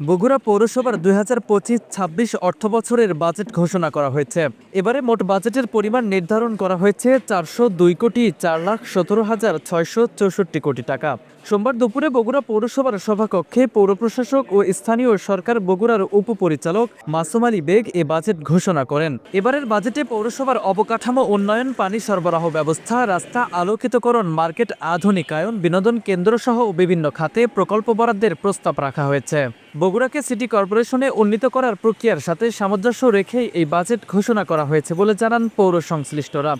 বগুড়া পৌরসভার দুই হাজার পঁচিশ, ছাব্বিশ অর্থ বছরের বাজেট ঘোষণা করা হয়েছে। এবারে মোট বাজেটের পরিমাণ নির্ধারণ করা হয়েছে চারশো দুই কোটি চার লাখ সতেরো হাজার ছয়শো চৌষট্টি কোটি টাকা। সোমবার দুপুরে বগুড়া পৌরসভার সভাকক্ষে পৌর প্রশাসক ও স্থানীয় সরকার বগুড়ার উপপরিচালক মাসুম আলী বেগ এ বাজেট ঘোষণা করেন। এবারের বাজেটে পৌরসভার অবকাঠামো, উন্নয়ন, পানি সরবরাহ ব্যবস্থা, রাস্তা আলোকিতকরণ, মার্কেট আধুনিকায়ন, বিনোদন কেন্দ্র সহ বিভিন্ন খাতে প্রকল্প বরাদ্দের প্রস্তাব রাখা হয়েছে। বগুড়াকে সিটি কর্পোরেশনে উন্নীত করার প্রক্রিয়ার সাথে সামঞ্জস্য রেখেই এই বাজেট ঘোষণা করা হয়েছে বলে জানান পৌর সংশ্লিষ্টরা।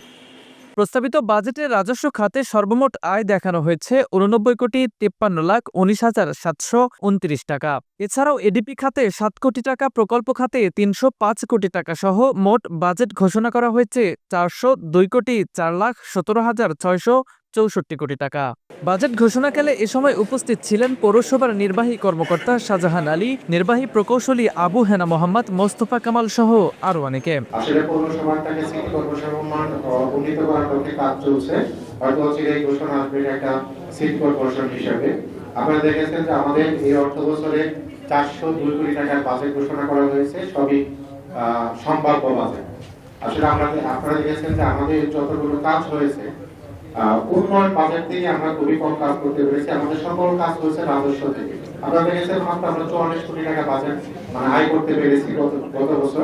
প্রস্তাবিত বাজেটে রাজস্ব খাতে সর্বমোট আয় দেখানো হয়েছে উননব্বই কোটি তিপ্পান্ন লাখ উনিশ হাজার সাতশো উনত্রিশ টাকা। এছাড়াও এডিপি খাতে সাত কোটি টাকা, প্রকল্প খাতে তিনশো পাঁচ কোটি টাকা সহ মোট বাজেট ঘোষণা করা হয়েছে চারশো দুই কোটি চার লাখ সতেরো হাজার ছয়শো চৌষট্টি কোটি টাকা। বাজেট ঘোষণাকালে এ সময় উপস্থিত ছিলেন পৌরসভার নির্বাহী কর্মকর্তা শাহজাহান আলী, নির্বাহী প্রকৌশলী আবু হেনা মোহাম্মদ, মোস্তফা কামাল সহ আরও অনেকে। আপনারা দেখেছেন যে আমাদের এই অর্থ বছরে চারশো দুই কোটি টাকার বাজেট ঘোষণা করা হয়েছে, সবই সম্ভাব্য বাজেট। আসলে আমরা, আপনারা দেখেছেন যে আমাদের যতগুলো কাজ হয়েছে উন্নয়ন থেকে আমরা খুবই কম করতে পেরেছি। আমাদের সকল কাজ হয়েছে রাজস্ব থেকে। দেখেছেন মাত্র আমরা চুয়াল্লিশ কোটি টাকা মানে আয় করতে পেরেছি গত বছর।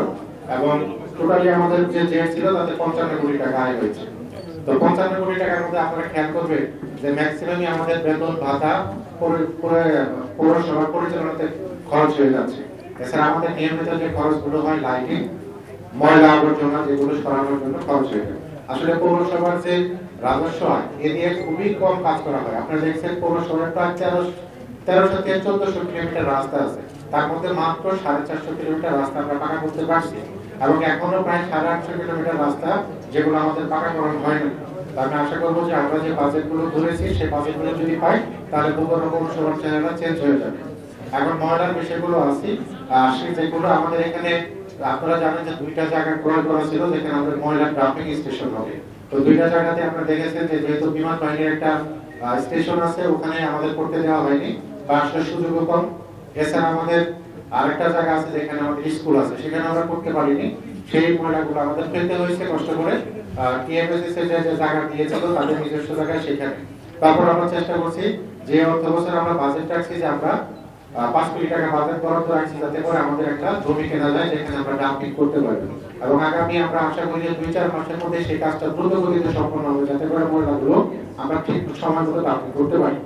এবং টোটালি আমাদের যে ছিল, তাতে পঞ্চান্ন কোটি টাকা আয় হয়েছে। তো পঞ্চান্ন কোটি টাকার মধ্যে আপনারা খেয়াল করবে যে ম্যাক্সিমামই আমাদের বেতন, ভাতা, পৌর- পৌর- পরিচালনাতে খরচ হয়ে যাচ্ছে। এছাড়া আমাদের নিয়মিত যে খরচগুলো হয় লাইটিং ময়লা আবর্জনা যেগুলো সরানোর জন্য খরচ হয়ে যায় আসলে পৌরসভার যে রাজস্ব আয় এ নিয়ে খুবই কম কাজ করা হয়। আপনারা দেখছেন পৌরসভার প্রায় তেরো, তেরোশো থেকে চোদ্দশো কিলোমিটার রাস্তা আছে। তার মধ্যে মাত্র সাড়ে চারশো কিলোমিটার রাস্তা আমরা পাকা করতে পারছি এবং এখনও প্রায় সাড়ে আটশো কিলোমিটার রাস্তা যেগুলো আমাদের পাকাকরণ হয়নি আমি আশা করব যে আমরা যে বাজেট বাজেটগুলো ধরেছি, সেই বাজেটগুলো যদি পাই, তাহলে বগুড়া পৌরসভার চেহারা চেঞ্জ হয়ে যাবে। এখন ময়লার বিষয়গুলো আছে। আসে যেগুলো আমাদের এখানে আপনারা জানেন যে দুইটা জায়গা ক্রয় করা ছিল, যেখানে আমাদের ময়লা ড্রাফটিং স্টেশন হবে তো দুইটা জায়গাতে আপনারা দেখেছেন যে যেহেতু বিমান বাহিনীর একটা স্টেশন আছে, ওখানে আমাদের করতে দেওয়া হয়নি। বা আসলে সুযোগও কম। এছাড়া আমাদের আরেকটা জায়গা আছে, যেখানে আমাদের স্কুল আছে, সেখানে আমরা করতে পারিনি। সেই ময়লাগুলো আমাদের ফেলতে হয়েছে কষ্ট করে। টিএমএসএস এর যে জায়গা দিয়েছিল, তাদের নিজস্ব জায়গায় সেখানে। তারপর আমরা চেষ্টা করছি যে অর্থ বছর আমরা বাজেট রাখছি যে আমরা পাঁচ কোটি টাকা বাজেট বরাদ্দ রাখছি যাতে করে আমাদের একটা জমি কেনা যায়, যেখানে আমরা ডাম্পিং করতে পারব। এবং আগামী আমরা আশা করি যে দুই চার মাসের মধ্যে সেই কাজটা দ্রুত গতিতে সম্পন্ন হবে, যাতে করে ময়লাগুলো আমরা ঠিক সময় মতো ডাম্পিং করতে পারি।